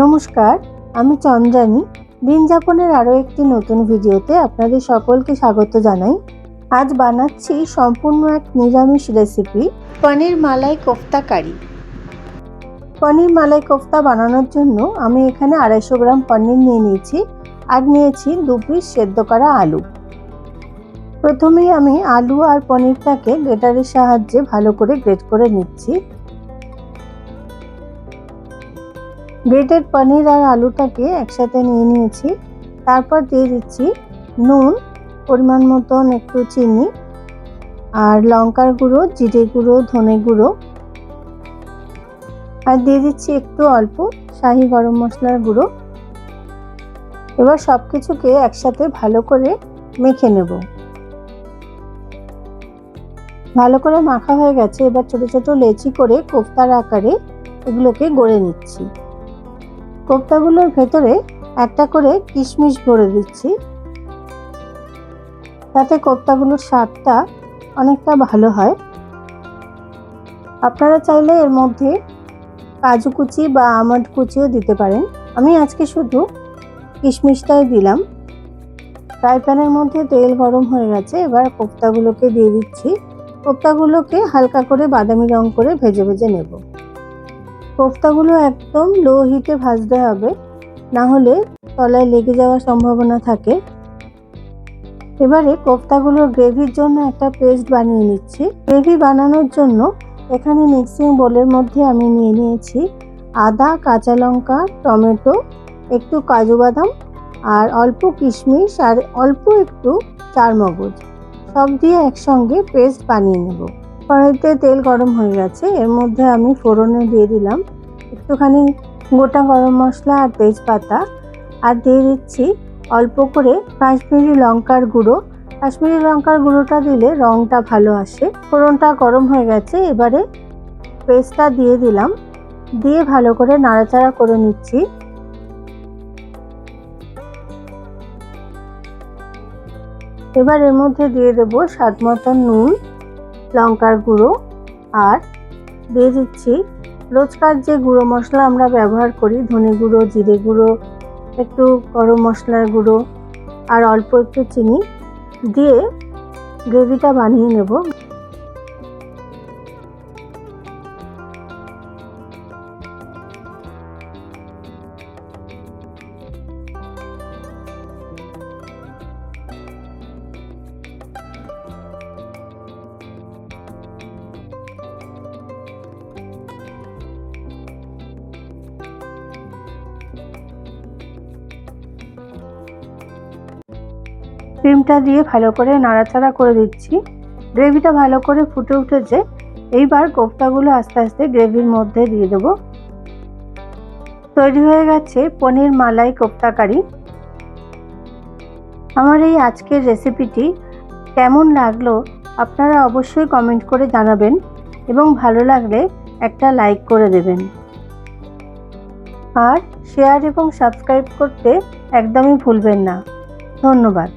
নমস্কার, আমি চন্দ্রানী দিন যাপনের আরও একটি নতুন ভিডিওতে আপনাদের সকলকে স্বাগত জানাই। আজ বানাচ্ছি সম্পূর্ণ এক নিরামিষ রেসিপি, পনির মালাই কোফতা কারি। পনির মালাই কোফতা বানানোর জন্য আমি এখানে আড়াইশো গ্রাম পনির নিয়ে নিয়েছি আর নিয়েছি দু পিস সেদ্ধ করা আলু। প্রথমেই আমি আলু আর পনিরটাকে গ্রেটারের সাহায্যে ভালো করে গ্রেট করে নিচ্ছি। গ্রেটেড পনির আর আলুটাকে একসাথে নিয়ে নিয়েছি। তারপর দিয়ে দিচ্ছি নুন, পরিমাণ মতন একটু চিনি আর লঙ্কার গুঁড়ো, জিরে গুঁড়ো, ধনে গুঁড়ো। আর দিয়ে দিচ্ছি একটু অল্প শাহি গরম মশলার গুঁড়ো। এবার সব কিছুকে একসাথে ভালো করে মেখে নেব। ভালো করে মাখা হয়ে গেছে। এবার ছোট ছোট লেচি করে কোফতার আকারে এগুলোকে গড়ে নিচ্ছি। কোপ্তাগুলোর ভেতরে একটা করে কিশমিশ ভরে দিচ্ছি। তাতে কোপ্তাগুলোর স্বাদটা অনেকটা ভালো হয়। আপনারা চাইলে এর মধ্যে কাজু কুচি বা আমন্ড কুচিও দিতে পারেন। আমি আজকে শুধু কিশমিশটাই দিলাম। ফ্রাই প্যানের মধ্যে তেল গরম হয়ে গেছে, এবার কোপ্তাগুলোকে দিয়ে দিচ্ছি। কোপ্তাগুলোকে হালকা করে বাদামি রং করে ভেজে ভেজে নেব। কোফতাগুলো একদম লো হিটে ভাজতে হবে, না হলে তলায় লেগে যাওয়ার সম্ভাবনা থাকে। এবারে কোফতাগুলোর গ্রেভির জন্য একটা পেস্ট বানিয়ে নিচ্ছি। গ্রেভি বানানোর জন্য এখানে মিক্সিং বোলের মধ্যে আমি নিয়ে নিয়েছি আদা, কাঁচা লঙ্কা, টমেটো, একটু কাজু বাদাম আর অল্প কিশমিশ আর অল্প একটু চারমগজ। সব দিয়ে একসঙ্গে পেস্ট বানিয়ে নেব। কড়াইতে তেল গরম হয়ে গেছে। এর মধ্যে আমি ফোড়নে দিয়ে দিলাম। একটুখানি গোটা গরম মশলা আর তেজপাতা। আর দিয়ে দিচ্ছি অল্প করে কাশ্মীরি লঙ্কার গুঁড়ো। কাশ্মীরি লঙ্কার গুঁড়োটা দিলে রঙটা ভালো আসে। ফোড়নটা গরম হয়ে গেছে, এবারে পেস্টটা দিয়ে দিলাম। দিয়ে ভালো করে নাড়াচাড়া করে নিচ্ছি। এবার এর মধ্যে দিয়ে দেবো স্বাদ মতন নুন। লঙ্কার গুঁড়ো আর দিয়ে দিচ্ছি রোজকার যে গুঁড়ো মশলা আমরা ব্যবহার করি, ধনে গুঁড়ো, জিরে গুঁড়ো, একটু গরম মশলার গুঁড়ো আর অল্প একটু চিনি, দিয়ে গ্রেভিটা বানিয়ে নেব। ক্রিমটা দিয়ে ভালো করে নাড়াচাড়া করে দিচ্ছি। গ্রেভিটা ভালো করে ফুটে উঠেছে। এইবার কোফতাগুলো আস্তে আস্তে গ্রেভির মধ্যে দিয়ে দেবো। তৈরি হয়ে গেছে পনির মালাই কোফতা কারি। আমার এই আজকের রেসিপিটি কেমন লাগল আপনারা অবশ্যই কমেন্ট করে জানাবেন এবং ভালো লাগলে একটা লাইক করে দেবেন। আর শেয়ার এবং সাবস্ক্রাইব করতে একদমই ভুলবেন না। ধন্যবাদ।